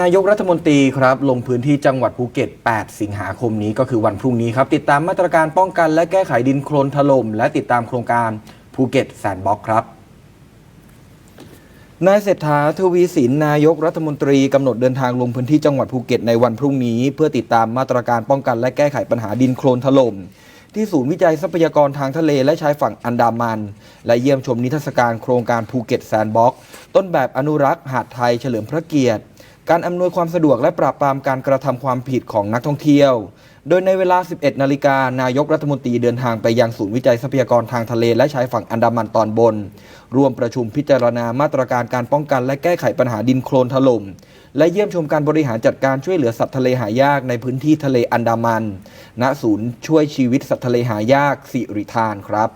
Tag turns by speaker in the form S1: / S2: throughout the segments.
S1: นายกรัฐมนตรีครับลงพื้นที่จังหวัดภูเก็ต 8 สิงหาคมนี้ก็คือวันพรุ่งนี้ครับ ติดตามมาตรการป้องกันและแก้ไขดินโคลนถล่มและติดตามโครงการภูเก็ตแซนด์บ็อกครับนายเศรษฐาทวีสินนายกรัฐมนตรีกำหนดเดินทางลงพื้นที่จังหวัดภูเก็ตในวันพรุ่งนี้ เพื่อติดตามมาตรการป้องกันและแก้ไขปัญหาดินโคลนถล่มที่ศูนย์วิจัยทรัพยากรทางทะเลและชายฝั่งอันดามัน และเยี่ยมชมนิทรรศการโครงการภูเก็ตแซนด์บ็อกต้นแบบอนุรักษ์หาดไทยเฉลิมพระเกียรติ การอำนวยความสะดวกและปราบปรามการกระทำความผิดของนักท่องเที่ยว โดยในเวลา 11 นาฬิกานายกรัฐมนตรีเดินทางไปยังศูนย์วิจัยทรัพยากรทางทะเลและชายฝั่งอันดามันตอนบน ร่วมประชุมพิจารณามาตรการการป้องกันและแก้ไขปัญหาดินโคลนถล่ม และเยี่ยมชมการบริหารจัดการช่วยเหลือสัตว์ทะเลหายากในพื้นที่ทะเลอันดามัน ณ ศูนย์ช่วยชีวิตสัตว์ทะเลหายากสิริทานครับ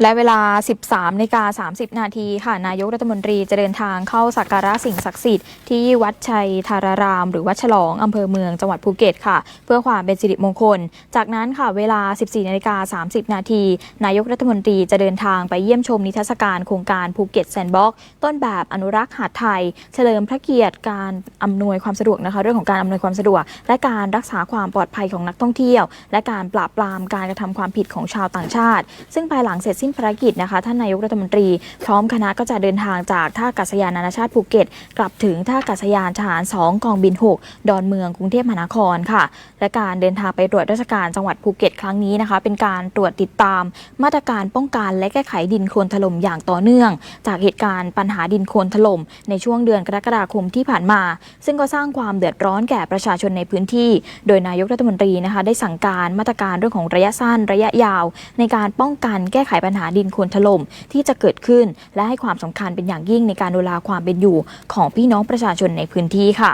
S2: และเวลา 13นกา30 นาทีค่ะ นายกรัฐมนตรีจะเดินทางเข้าสักการะสิ่งศักดิ์สิทธิ์ที่วัดชัยธาราราม หรือวัดฉลองอำเภอเมืองจังหวัดภูเก็ตค่ะ เพื่อความเป็นสิริมงคล จากนั้นค่ะเวลา 14นาฬิกา30 นาทีนายกรัฐมนตรีจะเดินทางไปเยี่ยมชมนิทรรศการโครงการภูเก็ตแซนด์บ็อกซ์ต้นแบบอนุรักษ์หาดไทย เฉลิมพระเกียรติการอำนวยความสะดวกนะคะ เรื่องของการอำนวยความสะดวก และการรักษาความปลอดภัยของนักท่องเที่ยว และการปราบปรามการกระทำความผิดของชาวต่างชาติ ซึ่งภายหลังเสร็จสิ้นภารกิจนะคะท่านนายกรัฐมนตรี พร้อมคณะก็จะเดินทางจากท่าอากาศยานนานาชาติภูเก็ต กลับถึงท่าอากาศยานทหาร 2 กองบิน 6 ดอนเมืองกรุงเทพมหานครค่ะ และการเดินทางไปตรวจราชการจังหวัดภูเก็ตครั้งนี้นะคะ เป็นการตรวจติดตาม มาตรการป้องกันและแก้ไขดินโคลนถล่มอย่างต่อเนื่อง จากเหตุการณ์ปัญหาดินโคลนถล่มในช่วงเดือนกรกฎาคมที่ผ่านมา ซึ่งก็สร้างความเดือดร้อนแก่ประชาชนในพื้นที่ โดยนายกรัฐมนตรีนะคะ ได้สั่งการมาตรการเรื่องของระยะสั้นระยะยาว ในการป้องกันแก้ไขปัญหาดินโคลนถล่มที่จะเกิดขึ้น และให้ความสำคัญเป็นอย่างยิ่งในการดูแลความเป็นอยู่ของพี่น้องประชาชนในพื้นที่ค่ะ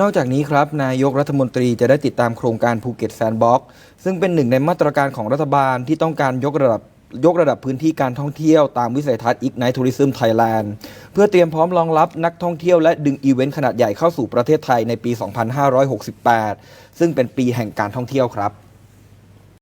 S1: นอกจากนี้ครับ นายกรัฐมนตรีจะได้ติดตามโครงการภูเก็ตแซนด์บ็อกซ์ซึ่งเป็นหนึ่งในมาตรการของรัฐบาลที่ต้องการยกระดับยกระดับพื้นที่การท่องเที่ยวตามวิสัยทัศน์ Ignite Tourism Thailand เพื่อเตรียมพร้อมรองรับนักท่องเที่ยวและดึงอีเวนต์ขนาดใหญ่เข้าสู่ประเทศไทยในปี 2568 ซึ่งเป็นปีแห่งการท่องเที่ยวครับ